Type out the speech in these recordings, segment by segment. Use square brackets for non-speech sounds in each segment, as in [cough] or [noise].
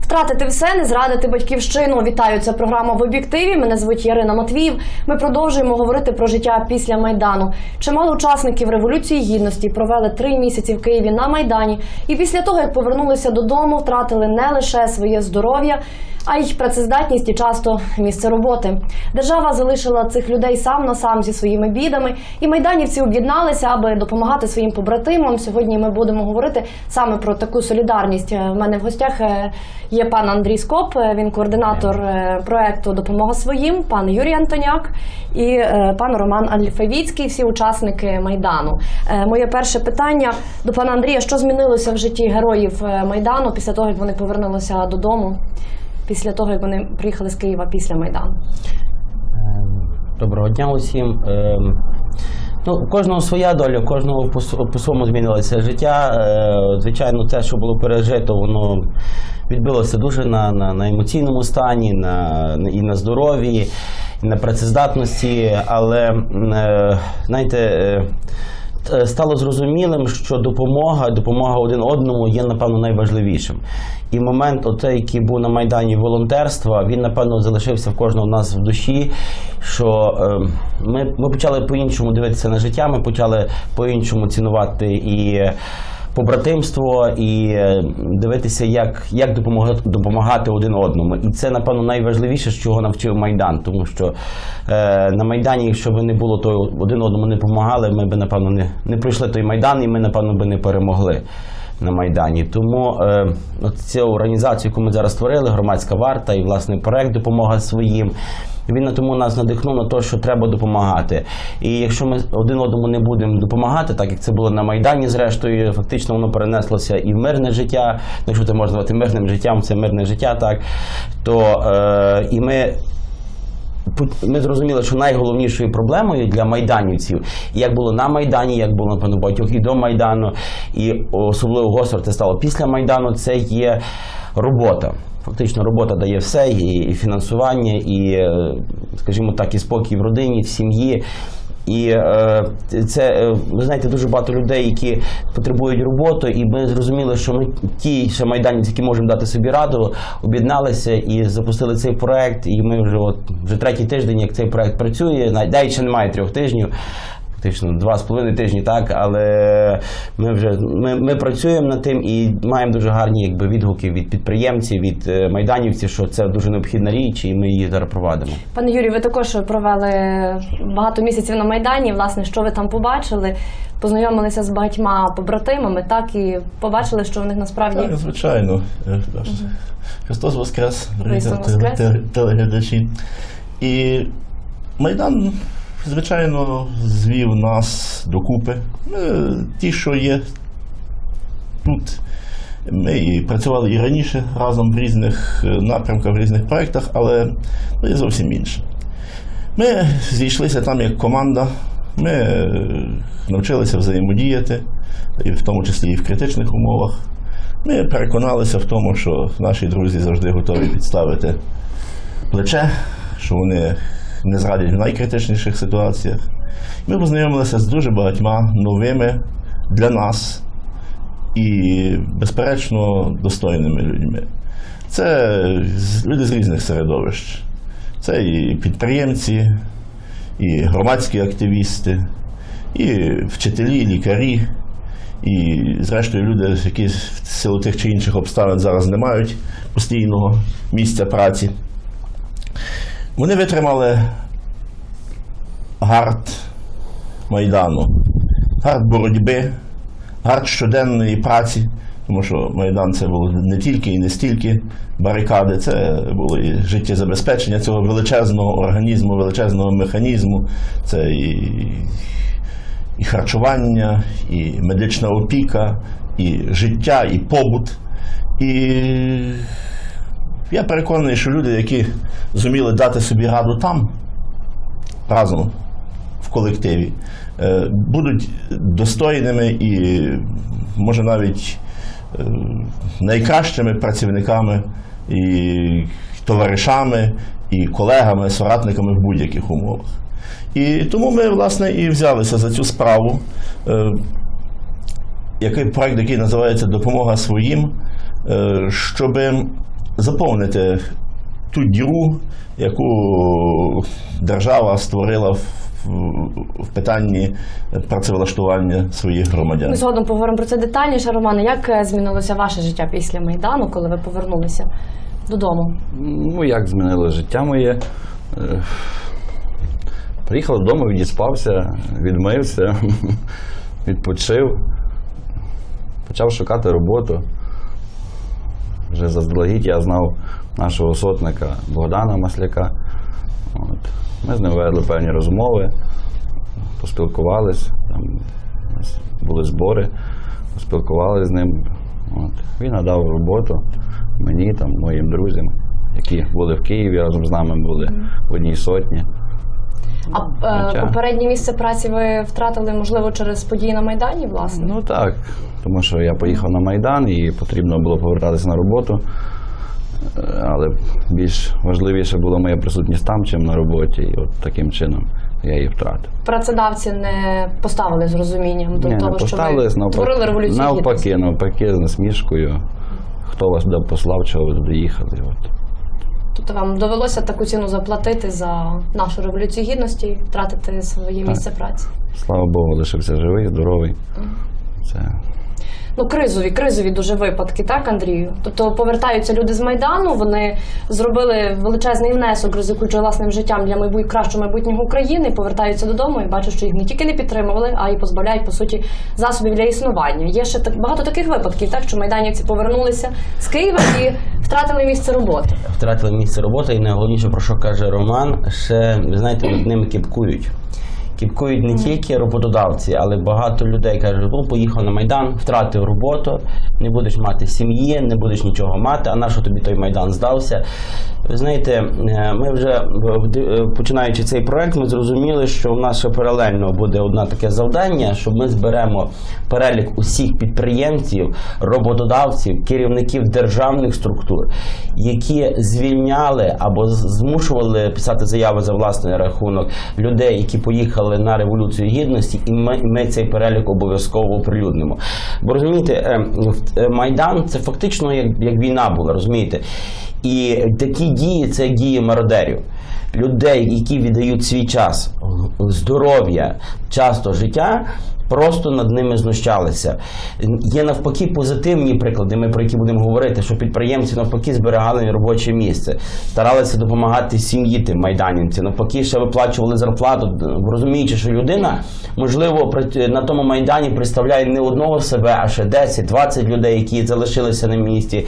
Втратити все, не зрадити батьківщину. Вітаю, це програма в об'єктиві. Мене звуть Ярина Матвіїв. Ми продовжуємо говорити про життя після майдану. Чимало учасників революції гідності провели три місяці в Києві на майдані, і після того, як повернулися додому, втратили не лише своє здоров'я, а й працездатність і часто місце роботи. Держава залишила цих людей сам на сам зі своїми бідами, і майданівці об'єдналися, аби допомагати своїм побратимам. Сьогодні ми будемо говорити саме про таку солідарність. Е, В мене в гостях е, є пан Андрій Скоп, е, він координатор проекту Допомога своїм, пан Юрій Антоняк і пан Роман Альфавіцький, всі учасники майдану. Моє перше питання до пана Андрія: що змінилося в житті героїв майдану після того, як вони повернулися додому? Після того, як вони приїхали з Києва після Майдану. Доброго дня усім. Ем, Ну, у кожного своя доля, у кожного по- по-своєму змінилося життя. Е, Звичайно, те, що було пережито, воно відбилося дуже на, на, на емоційному стані, на, і на здоров'ї, і на працездатності. Але е, знаєте. Е, стало зрозумілим, що допомога, допомога один одному є напевно найважливішим. І момент, оцей, який був на майдані волонтерства, він напевно залишився в кожного нас в душі. Що е, ми, ми почали по-іншому дивитися на життя, ми почали по-іншому цінувати і побратимство, і е, дивитися, як, як допомагати, допомагати один одному. І це, напевно, найважливіше, з чого навчив Майдан. Тому що е, на Майдані, якщо б не було, то один одному не допомагали, ми б, напевно, не, не пройшли той Майдан, і ми, напевно, би не перемогли. На Майдані. Тому е, цю організацію, яку ми зараз створили, громадська варта і власне проект допомога своїм. Він на тому нас надихнув на те, що треба допомагати. І якщо ми один одному не будемо допомагати, так як це було на Майдані, зрештою, фактично воно перенеслося і в мирне життя. Ну, Якщо це можна назвати мирним життям, це мирне життя, так то е, і ми ми зрозуміли, що найголовнішою проблемою для майданівців, як було на Майдані, як було напевно багатьох і до Майдану, і особливо гостро це стало після Майдану, це є робота. Фактично, робота дає все, і, і фінансування, і, е, скажімо так, і спокій в родині, в сім'ї. І е, це е, ви знаєте дуже багато людей, які потребують роботи, і ми зрозуміли, що ми ті ще майданівці, які можемо дати собі раду, об'єдналися і запустили цей проект. І ми вже от вже третій тиждень, як цей проект працює, навіть ще немає трьох тижнів. Фактично два з половиною тижні, так, але ми вже ми, ми працюємо над тим і маємо дуже гарні якби, відгуки від підприємців, від е, майданівців, що це дуже необхідна річ, і ми її зараз провадимо. Пане Юрію, ви також провели багато місяців на майдані. Власне, що ви там побачили? Познайомилися з багатьма побратимами, так і побачили, що в них насправді Так, звичайно. Е, Христос Воскрес, дорогі телеглядачі. І Майдан, звичайно, звів нас докупи. Ми, ті, що є тут. Ми і працювали і раніше разом в різних е, напрямках, в різних проєктах, але ну, є зовсім інше. Ми зійшлися там як команда, ми е, навчилися взаємодіяти, і в тому числі і в критичних умовах. Ми переконалися в тому, що наші друзі завжди готові підставити плече, що вони не зрадять в найкритичніших ситуаціях. Ми познайомилися з дуже багатьма новими для нас і, безперечно, достойними людьми. Це люди з різних середовищ. Це і підприємці, і громадські активісти, і вчителі, і лікарі, і, зрештою, люди, які в силу тих чи інших обставин зараз не мають постійного місця праці. Вони витримали гард Майдану, гард боротьби, гард щоденної праці, тому що Майдан це було не тільки і не стільки барикади, це було і життєзабезпечення цього величезного організму, величезного механізму, це і, і харчування, і медична опіка, і життя, і побут. І я переконаний, що люди, які зуміли дати собі раду там, разом в колективі, е, будуть достойними і, може, навіть е, найкращими працівниками і товаришами, і колегами, соратниками в будь-яких умовах. І тому ми, власне, і взялися за цю справу. Е, який проект, який називається Допомога своїм, щоб заповнити ту діру, яку держава створила в, в питанні працевлаштування своїх громадян. Ми згодом поговоримо про це детальніше. Романе, як е, змінилося ваше життя після майдану, коли ви повернулися додому? Ну, як змінило життя моє. Е, Приїхав додому, відіспався, відмився, [laughs] відпочив, почав шукати роботу. Вже заздалегідь я знав нашого сотника Богдана Масляка. От. Ми з ним ведли певні розмови, поспілкувались, там у нас були збори, поспілкувалися з ним. От. Він надав роботу мені, там, моїм друзям, які були в Києві, разом з нами були в одній сотні. А е, попереднє місце праці ви втратили, можливо, через події на Майдані, власне? Ну так, тому що я поїхав на Майдан і потрібно було повертатися на роботу. Е, Але більш важливіше була моя присутність там, чим на роботі. І от таким чином я її втратив. Працедавці не поставили з розумінням до того, не що ви навпаки, творили революцію навпаки, навпаки, з насмішкою. Хто вас послав, чого ви туди їхали? От. Тобто вам довелося таку ціну заплатити за нашу революцію гідності, втратити своє місце праці. Слава Богу, лишився живий, здоровий. Це Ну, кризові, кризові дуже випадки, так, Андрію? Тобто повертаються люди з Майдану, вони зробили величезний внесок, ризикуючи власним життям для майбут... кращого майбутнього України, повертаються додому і бачать, що їх не тільки не підтримували, а й позбавляють, по суті, засобів для існування. Є ще так багато таких випадків, так, що майданівці повернулися з Києва і втратили місце роботи. втратили місце роботи, і найголовніше, про що каже Роман, ще знаєте, над ними кіпкують. Кіпкують не тільки роботодавці, але багато людей кажуть, ну поїхав на Майдан, втратив роботу, не будеш мати сім'ї, не будеш нічого мати, а на що тобі той Майдан здався? Ви знаєте, е, ми вже е, починаючи цей проект, ми зрозуміли, що у нас ще паралельно буде одне таке завдання, що ми зберемо перелік усіх підприємців, роботодавців, керівників державних структур, які звільняли або змушували писати заяви за власний рахунок людей, які поїхали на революцію гідності, і ми, ми цей перелік обов'язково оприлюднимо. Бо розумієте, е, е, майдан це фактично як, як війна була, розумієте? І такі дії це дії мародерів. Людей, які віддають свій час, здоров'я, часто життя, просто над ними знущалися. Є навпаки позитивні приклади, ми про які будемо говорити, що підприємці навпаки зберігали робоче місце, старалися допомагати сім'ї тим майданівцям, навпаки, ще виплачували зарплату, розуміючи, що людина, можливо, на тому майдані представляє не одного себе, а ще 10-20 людей, які залишилися на місці,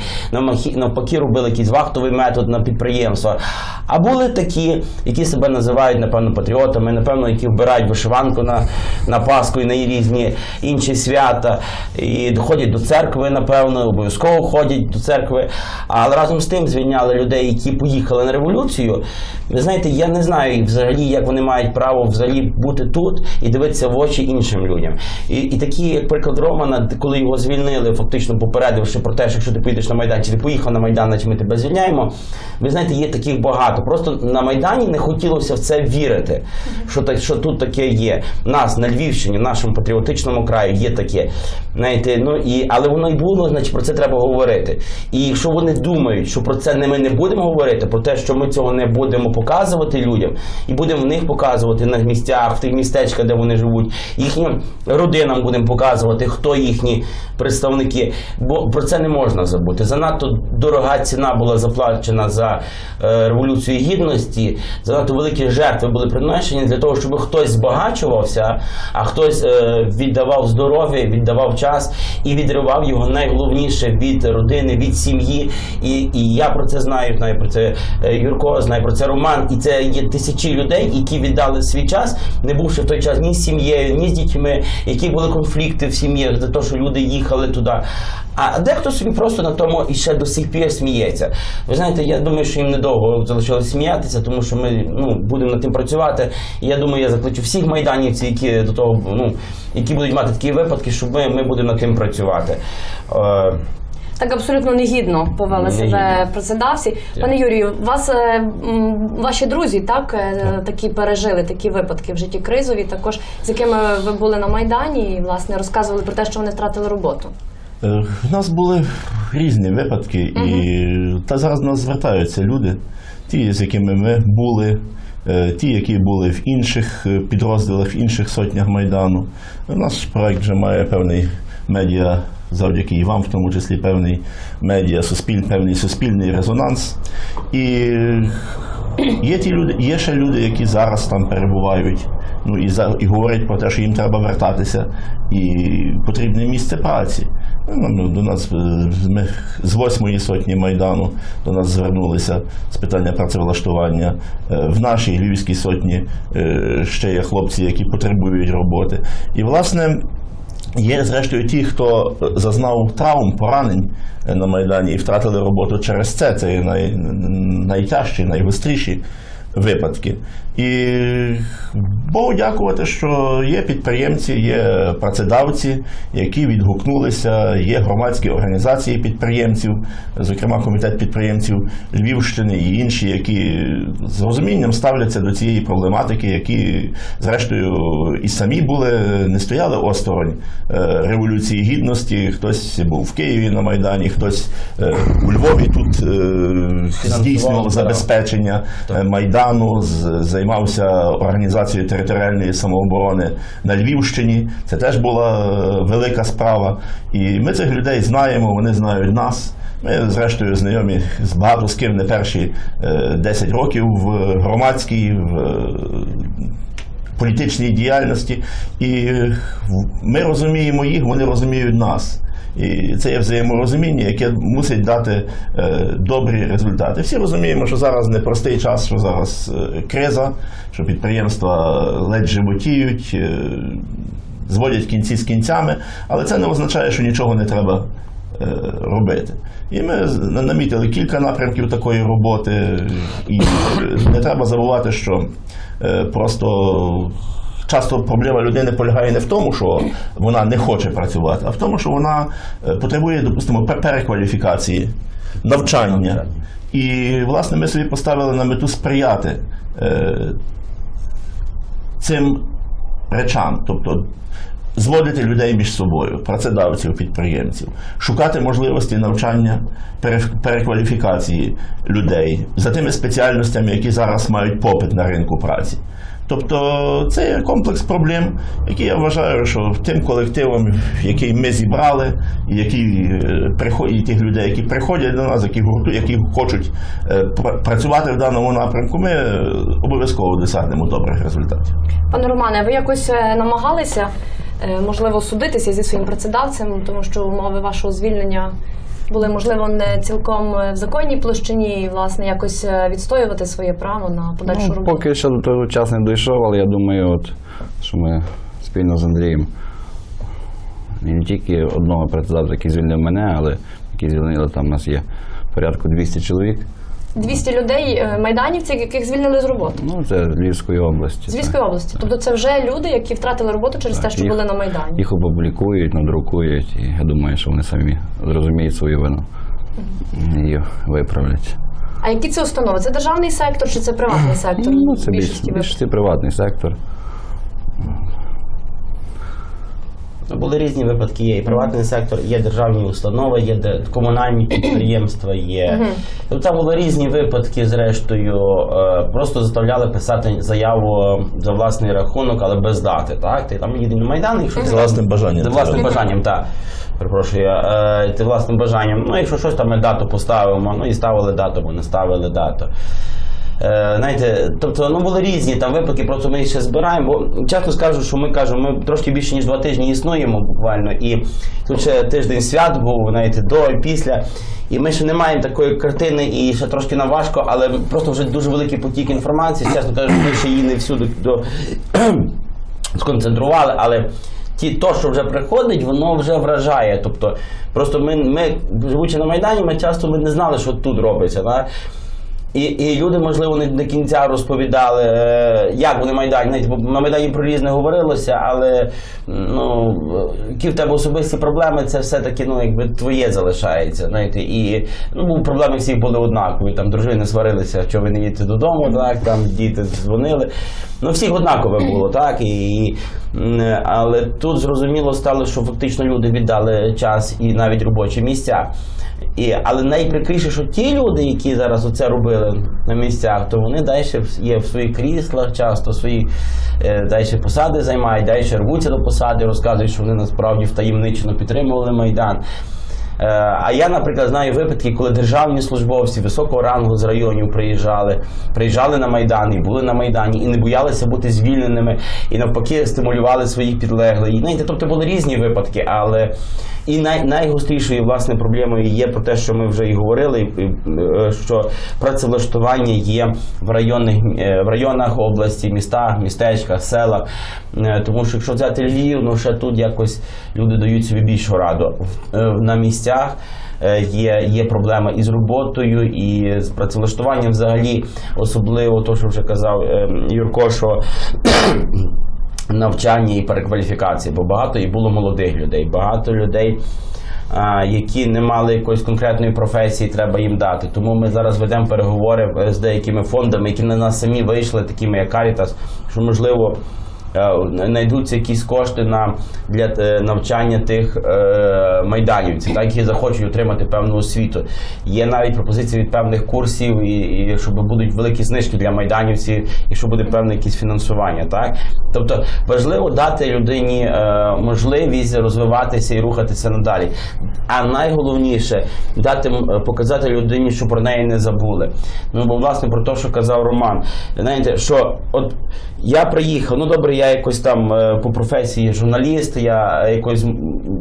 навпаки, робили якийсь вахтовий метод на підприємства. А були такі, які себе називають, напевно, патріотами, напевно, які вбирають вишиванку на, на Пасху і на різні інші свята, і доходять до церкви, напевно, обов'язково ходять до церкви. Але разом з тим звільняли людей, які поїхали на революцію. Ви знаєте, я не знаю взагалі, як вони мають право взагалі бути тут і дивитися в очі іншим людям. І, і такі, як приклад Романа, коли його звільнили, фактично попередивши про те, що якщо ти поїдеш на Майдан, чи ти поїхав на Майдан, значить ми тебе звільняємо. Ви знаєте, є таких багато. Просто на Майдані не хотілося в це вірити, що, так, що тут таке є. Нас на Львівщині, в нашому патріотичному краї є таке. Знаєте, ну і але воно й було, значить про це треба говорити. І якщо вони думають, що про це не ми не будемо говорити, про те, що ми цього не будемо показувати людям, і будемо в них показувати на місцях, в тих містечках, де вони живуть, їхнім родинам будемо показувати, хто їхні представники. Бо про це не можна забути. Занадто дорога ціна була заплачена за е, революцію гідності, занадто великі жертви були приношені для того, щоб хтось збагачувався, а хтось е, віддавав здоров'я, віддавав час і відривав його найголовніше від родини, від сім'ї. І, і я про це знаю, знаю про це е, Юрко, знаю про це Роман. І це є тисячі людей, які віддали свій час, не бувши в той час ні з сім'єю, ні з дітьми, які були конфлікти в сім'ях за те, що люди їхали туди. А дехто собі просто на тому і ще до сих пір сміється. Ви знаєте, я думаю, що їм недовго залишилось сміятися, тому що ми ну, будемо над тим працювати. І я думаю, я закличу всіх майданівців, які до того, ну, які будуть мати такі випадки, щоб ми, ми будемо над тим працювати. Е, Так абсолютно негідно повели Негідно. себе працедавці. Пане Юрію, вас е, м, ваші друзі так е, такі пережили такі випадки в житті кризові, також з якими ви були на майдані і власне розказували про те, що вони втратили роботу. Е, В нас були різні випадки, і та зараз до нас звертаються люди, ті, з якими ми були, е, ті, які були в інших е, підрозділах, в інших сотнях Майдану. Наш проект вже має певний медіа, завдяки і вам, в тому числі певний медіа, суспіль, певний суспільний резонанс. І Є ті люди, є ще люди, які зараз там перебувають, ну і за і говорять про те, що їм треба вертатися, і потрібне місце праці. Ну, ну, до нас е, ми з восьмої сотні майдану до нас звернулися з питання працевлаштування. Е, В нашій львівській сотні е, ще є хлопці, які потребують роботи. І власне. Є, зрештою, ті, хто зазнав травм, поранень е, на Майдані і втратили роботу через це. Це най, найтяжчі, найгостріші випадки. І Богу дякувати, що є підприємці, є працедавці, які відгукнулися, є громадські організації підприємців, зокрема комітет підприємців Львівщини і інші, які з розумінням ставляться до цієї проблематики, які, зрештою, і самі були, не стояли осторонь е, Революції Гідності. Хтось був в Києві на Майдані, хтось е, у Львові тут е, здійснював забезпечення Майдану, з- займався організацією територіальної самооборони на Львівщині. Це теж була е, велика справа. І ми цих людей знаємо, вони знають нас. Ми, зрештою, знайомі з багато з ким не перші е, 10 років в громадській, в е, політичній діяльності. І е, ми розуміємо їх, вони розуміють нас. І це є взаєморозуміння, яке мусить дати е, добрі результати. Всі розуміємо, що зараз непростий час, що зараз е, криза, що підприємства ледь животіють, зводять кінці з кінцями, але це не означає, що нічого не треба робити. І ми намітили кілька напрямків такої роботи, і не треба забувати, що просто. Часто проблема людини полягає не в тому, що вона не хоче працювати, а в тому, що вона е, потребує, допустимо, перекваліфікації, навчання. І, власне, ми собі поставили на мету сприяти е, цим речам, тобто зводити людей між собою, працедавців, підприємців, шукати можливості навчання, пере- перекваліфікації людей за тими спеціальностями, які зараз мають попит на ринку праці. Тобто це є комплекс проблем, які я вважаю, що тим колективом, який ми зібрали, які е, приходять, тих людей, які приходять до нас, які гурту, які хочуть е, працювати в даному напрямку, ми е, обов'язково досягнемо добрих результатів. Пане Романе, ви якось намагалися можливо судитися зі своїм працедавцем, тому що умови вашого звільнення були можливо не цілком е, в законній площині, і власне якось е, відстоювати своє право на подальшу Ну, роботу. поки що до того час не дійшов, але я думаю, от, що ми спільно з Андрієм і не тільки одного працедавця, який звільнив мене, але які звільнили там у нас є порядку 200 чоловік. 200 людей е, майданівців, яких звільнили з роботи. Ну, це з Львівської області. З Львівської області. Тобто це вже люди, які втратили роботу через те, що їх- були на Майдані. Їх опублікують, надрукують, і я думаю, що вони самі зрозуміють свою вину і виправлять. А які це установи? Це державний сектор чи це приватний сектор? Ну, це більш, більшості більш випадків? приватний сектор. Ну, Були різні випадки. Є і приватний сектор, є державні установи, є комунальні підприємства, є. Тобто там були різні випадки, зрештою, е, просто заставляли писати заяву за власний рахунок, але без дати. Так? Ти там їде на Майдан, якщо За власним бажанням. За власним бажанням, так. Перепрошую, е, ти власним бажанням. Ну, якщо щось там ми дату поставимо, ну і ставили дату, бо не ставили дату. Е, знаєте, тобто ну були різні там випадки, просто ми їх ще збираємо. Бо часто скажу, що ми кажемо, ми трошки більше ніж два тижні існуємо буквально, і тут ще тиждень свят був, знаєте, до і після. І ми ще не маємо такої картини, і ще трошки нам важко, але просто вже дуже великий потік інформації. Чесно кажучи, ми ще її не всюди до [clears throat] сконцентрували, але ті, то, що вже приходить, воно вже вражає. Тобто, просто ми, ми живучи на Майдані, ми часто ми не знали, що тут робиться. Да? І, і люди, можливо, не до кінця розповідали, е, як вони Майдані. Бо на Майдані про різне говорилося, але ну, які в тебе особисті проблеми, це все-таки ну, якби твоє залишається. Знаєте, і ну, проблеми всіх були однакові. Там дружини сварилися, що ви не їдете додому, так, там діти дзвонили. Ну, всіх однакове було, так. І, і, але тут зрозуміло стало, що фактично люди віддали час і навіть робочі місця. І, але найприкріше, що ті люди, які зараз оце робили на місцях, то вони далі є в своїх кріслах, часто свої е, далі посади займають, далі рвуться до посади, розказують, що вони насправді втаємничено підтримували Майдан. Е, А я, наприклад, знаю випадки, коли державні службовці високого рангу з районів приїжджали, приїжджали на Майдан і були на Майдані, і не боялися бути звільненими, і навпаки стимулювали своїх підлеглих. Тобто були різні випадки, але і най, найгострішою власне проблемою є про те, що ми вже і говорили, е, що працевлаштування є в районних е, в районах області, містах, містечках, селах. Тому що якщо взяти Львів, ну ще тут якось люди дають собі більшу раду на місцях. е, Є, є проблема і з роботою, і з працевлаштуванням взагалі, особливо то, що вже казав е, Юрко, що [clears throat] навчання і перекваліфікації, бо багато і було молодих людей, багато людей. Які не мали якоїсь конкретної професії, треба їм дати. Тому ми зараз ведемо переговори е, з деякими фондами, які на нас самі вийшли, такими як Caritas, що можливо знайдуться якісь кошти на для е, навчання тих е, майданівців, так які захочуть отримати певну освіту. Є навіть пропозиції від певних курсів, і, і щоб будуть великі знижки для майданівців, і що буде певне якесь фінансування. Так тобто важливо дати людині е, можливість розвиватися і рухатися надалі. А найголовніше дати показати людині, що про неї не забули. Ну бо власне про те, що казав Роман. Знаєте, що от я приїхав, ну добре, я якось там е, по професії журналіст, я якось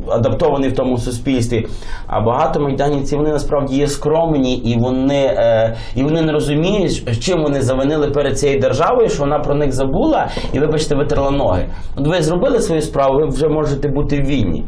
адаптований в тому суспільстві. А багато майданівців вони насправді є скромні і вони, е, і вони не розуміють, чим вони завинили перед цією державою, що вона про них забула, і вибачте, витерла ноги. От ви зробили свою справу, ви вже можете бути вільні.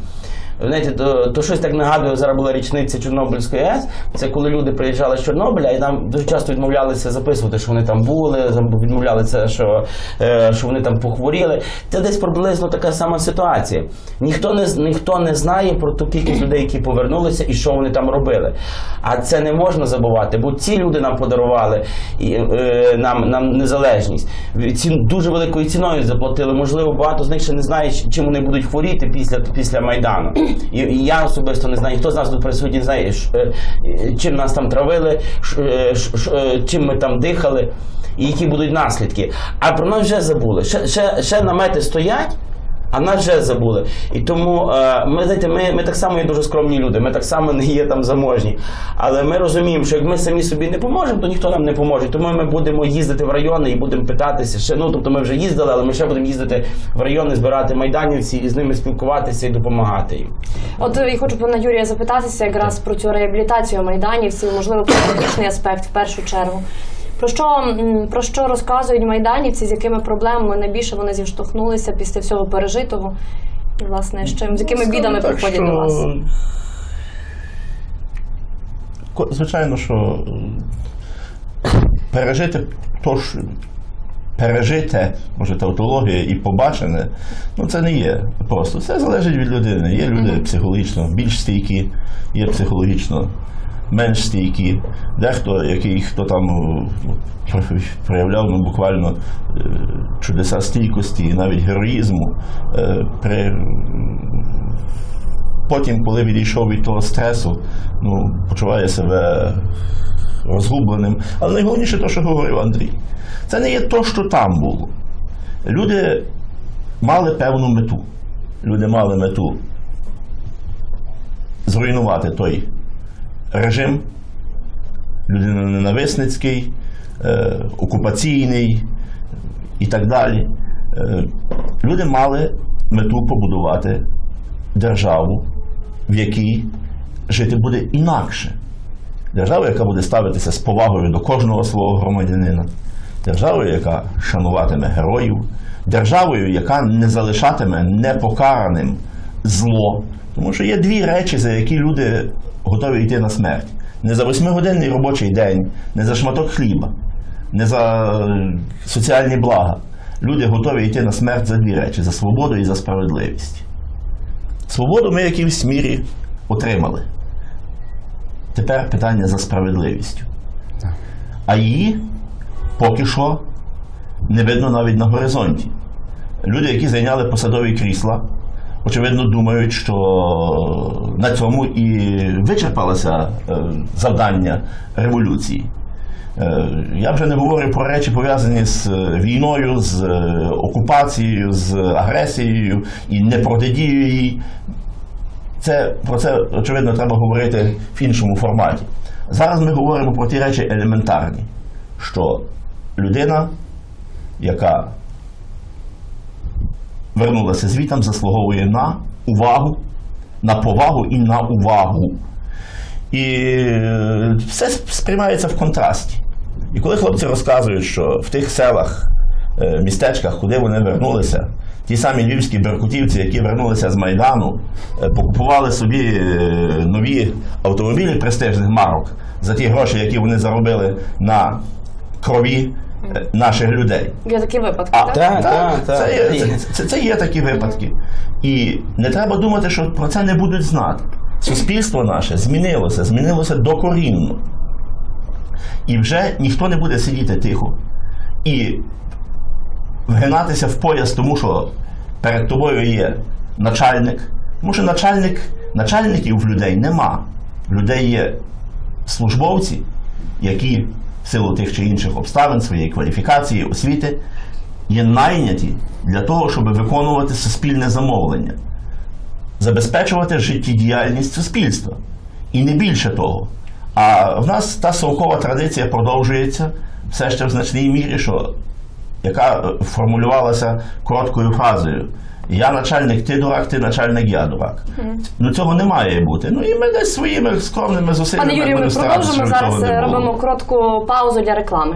Знаєте, то, то щось так нагадує, зараз була річниця Чорнобильської АЕС. Це коли люди приїжджали з Чорнобиля і нам дуже часто відмовлялися записувати, що вони там були, відмовлялися, що, е, що вони там похворіли. Це десь приблизно така сама ситуація. Ніхто не, ніхто не знає про ту кількість людей, які повернулися і що вони там робили. А це не можна забувати, бо ці люди нам подарували і, е, нам, нам незалежність. Ці дуже великою ціною заплатили. Можливо, багато з них ще не знає, чим вони будуть хворіти після, після Майдану. І, я особисто не знаю, хто з нас тут присутній не знає, е, чим нас там травили, е, е, чим ми там дихали, і які будуть наслідки. А про нас вже забули. Ще, ще, ще намети стоять. А нас вже забули. І тому е, ми знаєте, ми, ми так само є дуже скромні люди, ми так само не є там заможні. Але ми розуміємо, що як ми самі собі не поможемо, то ніхто нам не поможе. Тому ми будемо їздити в райони і будемо питатися. Ще ну тобто ми вже їздили, але ми ще будемо їздити в райони, збирати майданівці і з ними спілкуватися і допомагати їм. От е, і хочу пана Юрія запитатися якраз про цю реабілітацію майданівців, можливо, медичний аспект в першу чергу. Про що, про що розказують майданівці, з якими проблемами найбільше вони зіштовхнулися після всього пережитого? І, власне, з чим, з якими Ну, бідами так, приходять до вас? Звичайно, що пережити то, що пережите, може, тавтологія і побачене, ну це не є просто. Це залежить від людини. Є люди психологічно більш стійкі, є психологічно менш стійкі. Дехто, який хто там ну, проявляв ну, буквально е, чудеса стійкості і навіть героїзму, е, при потім, коли відійшов від того стресу, ну, почуває себе розгубленим. Але найголовніше те, що говорив Андрій, це не є те, що там було. Люди мали певну мету. Люди мали мету зруйнувати той режим людиноненависницький, е, окупаційний і так далі. Е, люди мали мету побудувати державу, в якій жити буде інакше. Держава, яка буде ставитися з повагою до кожного свого громадянина, державою, яка шануватиме героїв, державою, яка не залишатиме непокараним зло. Тому що є дві речі, за які люди готові йти на смерть. Не за восьмигодинний робочий день, не за шматок хліба, не за е, соціальні блага. Люди готові йти на смерть за дві речі: за свободу і за справедливість. Свободу ми в якійсь мірі отримали. Тепер питання за справедливістю. А її поки що не видно навіть на горизонті. Люди, які зайняли посадові крісла, очевидно, думають, що на цьому і вичерпалося е, завдання революції. Е, Я вже не говорю про речі, пов'язані з е, війною, з е, окупацією, з агресією і непротидією їй. Це, про це, очевидно, треба говорити в іншому форматі. Зараз ми говоримо про ті речі елементарні, що людина, яка вернулася звітом, заслуговує на увагу, на повагу і на увагу. І е, все сприймається в контрасті. І коли хлопці розказують, що в тих селах, е, містечках, куди вони вернулися, ті самі львівські беркутівці, які вернулися з Майдану, е, покупували собі нові автомобілі престижних марок за ті гроші, які вони заробили на крові наших людей. Є такі випадки, А, так? Так, так, так. Це, є, це, це, це є такі випадки. І не треба думати, що про це не будуть знати. Суспільство наше змінилося, змінилося докорінно. І вже ніхто не буде сидіти тихо і вгинатися в пояс, тому що перед тобою є начальник. Тому що начальник, начальників в людей нема. В людей є службовці, які в силу тих чи інших обставин, своєї кваліфікації, освіти, є найняті для того, щоб виконувати суспільне замовлення, забезпечувати життєдіяльність суспільства. І не більше того. А в нас та совкова традиція продовжується все ще в значній мірі, що, яка е, формулювалася короткою фразою. Я начальник, ти дурак, ти начальник, я дурак. Ну цього не має бути. Ну і ми десь своїми скромними зусиллями. Пане Юрію, ми продовжимо зараз. Е, робимо коротку паузу для реклами.